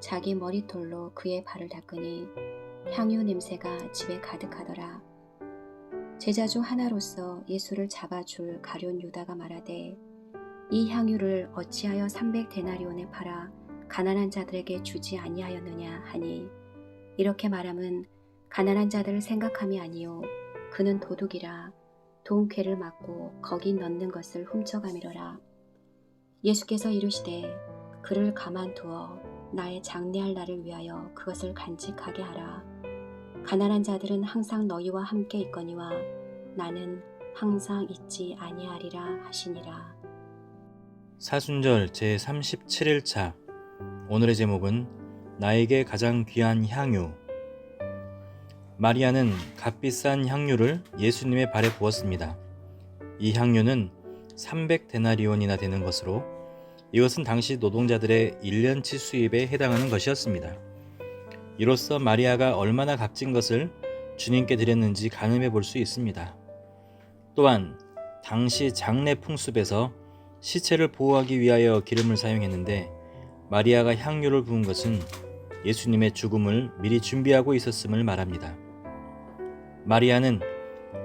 자기 머리털로 그의 발을 닦으니 향유 냄새가 집에 가득하더라. 제자 중 하나로서 예수를 잡아줄 가룟 유다가 말하되 이 향유를 어찌하여 300 데나리온에 팔아 가난한 자들에게 주지 아니하였느냐 하니 이렇게 말함은 가난한 자들을 생각함이 아니요 그는 도둑이라 돈쾌를 맞고 거기 넣는 것을 훔쳐가미러라 예수께서 이르시되 그를 가만두어 나의 장례할 날을 위하여 그것을 간직하게 하라. 가난한 자들은 항상 너희와 함께 있거니와 나는 항상 있지 아니하리라 하시니라. 사순절 제 37일차 오늘의 제목은 나에게 가장 귀한 향유 마리아는 값비싼 향유를 예수님의 발에 부었습니다. 이 향유는 300데나리온이나 되는 것으로 이것은 당시 노동자들의 1년치 수입에 해당하는 것이었습니다. 이로써 마리아가 얼마나 값진 것을 주님께 드렸는지 가늠해 볼 수 있습니다. 또한 당시 장례 풍습에서 시체를 보호하기 위하여 기름을 사용했는데 마리아가 향유를 부은 것은 예수님의 죽음을 미리 준비하고 있었음을 말합니다. 마리아는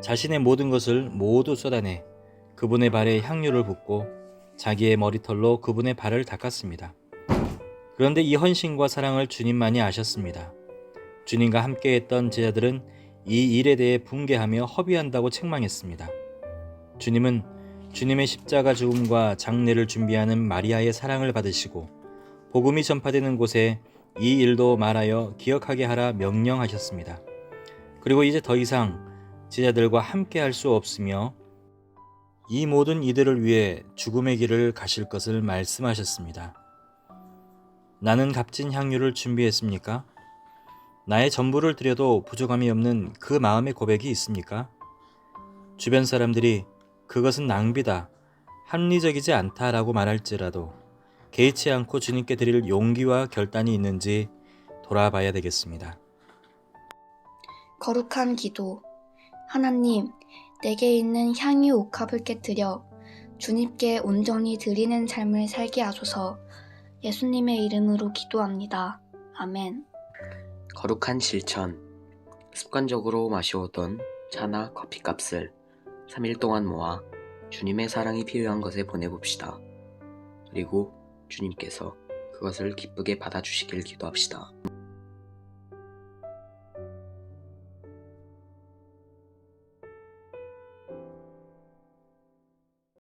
자신의 모든 것을 모두 쏟아내 그분의 발에 향유를 붓고 자기의 머리털로 그분의 발을 닦았습니다. 그런데 이 헌신과 사랑을 주님만이 아셨습니다. 주님과 함께했던 제자들은 이 일에 대해 붕괴하며 허비한다고 책망했습니다. 주님은 주님의 십자가 죽음과 장례를 준비하는 마리아의 사랑을 받으시고 복음이 전파되는 곳에 이 일도 말하여 기억하게 하라 명령하셨습니다. 그리고 이제 더 이상 제자들과 함께 할 수 없으며 이 모든 이들을 위해 죽음의 길을 가실 것을 말씀하셨습니다. 나는 값진 향유를 준비했습니까? 나의 전부를 드려도 부족함이 없는 그 마음의 고백이 있습니까? 주변 사람들이 그것은 낭비다, 합리적이지 않다라고 말할지라도 개의치 않고 주님께 드릴 용기와 결단이 있는지 돌아봐야 되겠습니다. 거룩한 기도. 하나님, 내게 있는 향유 옥합을 깨뜨려 주님께 온전히 드리는 삶을 살게 하소서 예수님의 이름으로 기도합니다. 아멘. 거룩한 실천. 습관적으로 마셔오던 차나 커피 값을 3일 동안 모아 주님의 사랑이 필요한 것에 보내봅시다. 그리고 주님께서 그것을 기쁘게 받아주시길 기도합시다.